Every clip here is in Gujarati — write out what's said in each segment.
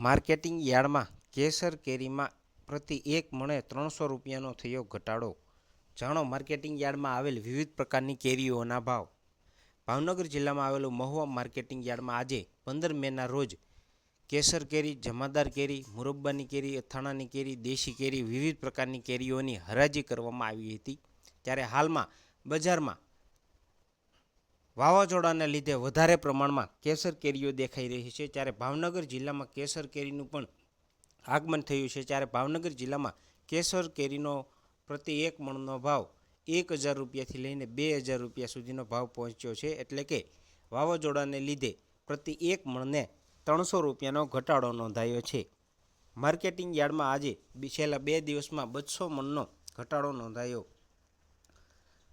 માર્કેટિંગ યાર્ડમાં કેસર કેરીમાં પ્રતિ એક મણે ત્રણસો રૂપિયાનો થયો ઘટાડો. જાણો માર્કેટિંગ યાર્ડમાં આવેલ વિવિધ પ્રકારની કેરીઓના ભાવ. ભાવનગર જિલ્લામાં આવેલું મહુવા માર્કેટિંગ યાર્ડમાં આજે પંદર મેના રોજ કેસર કેરી, જમાદાર કેરી, મુરબ્બાની કેરી, અથાણાની કેરી, દેશી કેરી વિવિધ પ્રકારની કેરીઓની હરાજી કરવામાં આવી હતી. ત્યારે હાલમાં બજારમાં વાવાઝોડાને લીધે વધારે પ્રમાણમાં કેસર કેરીઓ દેખાઈ રહી છે. ત્યારે ભાવનગર જિલ્લામાં કેસર કેરીનું પણ આગમન થયું છે. ત્યારે ભાવનગર જિલ્લામાં કેસર કેરીનો પ્રતિ એક મણનો ભાવ એક હજાર રૂપિયાથી લઈને બે હજાર રૂપિયા સુધીનો ભાવ પહોંચ્યો છે. એટલે કે વાવાઝોડાને લીધે પ્રતિ એક મણને ત્રણસો રૂપિયાનો ઘટાડો નોંધાયો છે. માર્કેટિંગ યાર્ડમાં આજે છેલ્લા બે દિવસમાં બસો મણનો ઘટાડો નોંધાયો.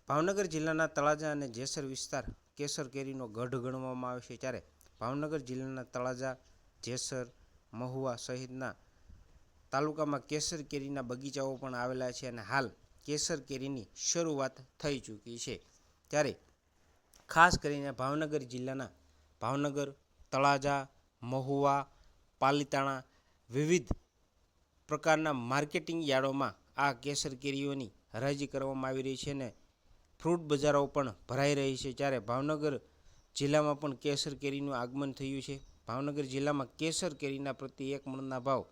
ભાવનગર જિલ્લાના તળાજા અને જેસર વિસ્તાર કેસર કેરીનો ગઢ ગણવામાં આવે છે ત્યારે ભાવનગર જિલ્લાના તળાજા, જેસર, મહુવા સહિતના તાલુકામાં કેસર કેરીના બગીચાઓ પણ આવેલા છે અને હાલ કેસર કેરીની શરૂઆત થઈ ચૂકી છે. ત્યારે ખાસ કરીને ભાવનગર જિલ્લાના ભાવનગર, તળાજા, મહુવા, પાલીતાણા વિવિધ પ્રકારના માર્કેટિંગ યાર્ડોમાં આ કેસર કેરીઓની હરાજી કરવામાં આવી રહી છે અને ફ્રૂટ બજારો પણ ભરાઈ રહી છે. જ્યારે ભાવનગર જિલ્લામાં પણ કેસર કેરીનું આગમન થયું છે. ભાવનગર જિલ્લામાં કેસર કેરીના પ્રતિ એક મણના ભાવ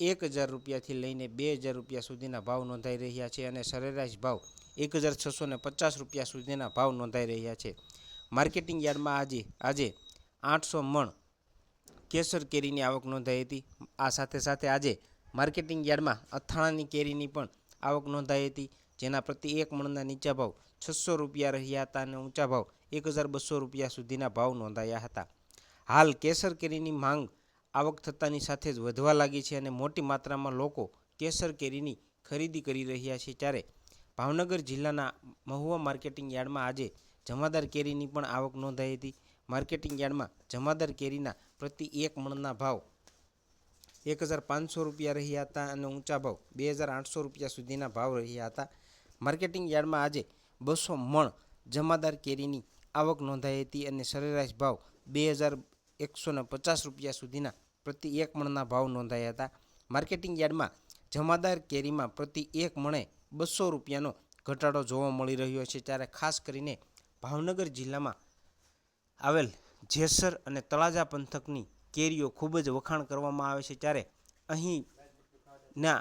એક હજાર રૂપિયાથી લઈને બે હજાર રૂપિયા સુધીના ભાવ નોંધાઈ રહ્યા છે અને સરેરાશ ભાવ એક હજાર છસો ને પચાસ રૂપિયા સુધીના ભાવ નોંધાઈ રહ્યા છે. માર્કેટિંગ યાર્ડમાં આજે આજે આઠસો મણ કેસર કેરીની આવક નોંધાઈ હતી. આ સાથે સાથે આજે માર્કેટિંગ યાર્ડમાં અથાણાની કેરીની પણ આવક નોંધાઈ હતી. જેના પ્રતિ એક મણના નીચા ભાવ છસો રૂપિયા રહ્યા હતા અને ઊંચા ભાવ એક હજાર બસો રૂપિયા સુધીના ભાવ નોંધાયા હતા. હાલ કેસર કેરીની માંગ આવક થતાની સાથે જ વધવા લાગી છે અને મોટી માત્રામાં લોકો કેસર કેરીની ખરીદી કરી રહ્યા છે ત્યારે ભાવનગર જિલ્લાના મહુવા માર્કેટિંગ યાર્ડમાં આજે જમાદાર કેરીની પણ આવક નોંધાઈ હતી. માર્કેટિંગ યાર્ડમાં જમાદાર કેરીના પ્રતિ એક મણના ભાવ એક હજાર પાંચસો રૂપિયા રહ્યા હતા અને ઊંચા ભાવ બે હજાર આઠસો રૂપિયા સુધીના ભાવ રહ્યા હતા. માર્કેટિંગ યાર્ડમાં આજે બસો મણ જમાદાર કેરીની આવક નોંધાઈ હતી અને સરેરાશ ભાવ બે હજાર એકસોને પચાસ રૂપિયા સુધીના પ્રતિ એક મણના ભાવ નોંધાયા હતા. માર્કેટિંગ યાર્ડમાં જમાદાર કેરીમાં પ્રતિ એક મણે બસો રૂપિયાનો ઘટાડો જોવા મળી રહ્યો છે. ત્યારે ખાસ કરીને ભાવનગર જિલ્લામાં આવેલ જેસર અને તળાજા પંથકની કેરીઓ ખૂબ જ વખાણ કરવામાં આવે છે. ત્યારે અહીંના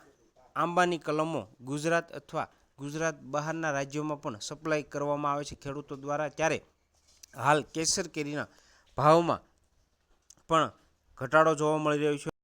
આંબાની કલમો ગુજરાત અથવા ગુજરાત બહારના રાજ્યોમાં પણ સપ્લાય કરવામાં આવે છે. ખેડૂતો દ્વારા ત્યારે હાલ કેસર કેરીના ભાવમાં પણ ઘટાડો જોવા મળી રહ્યો છે.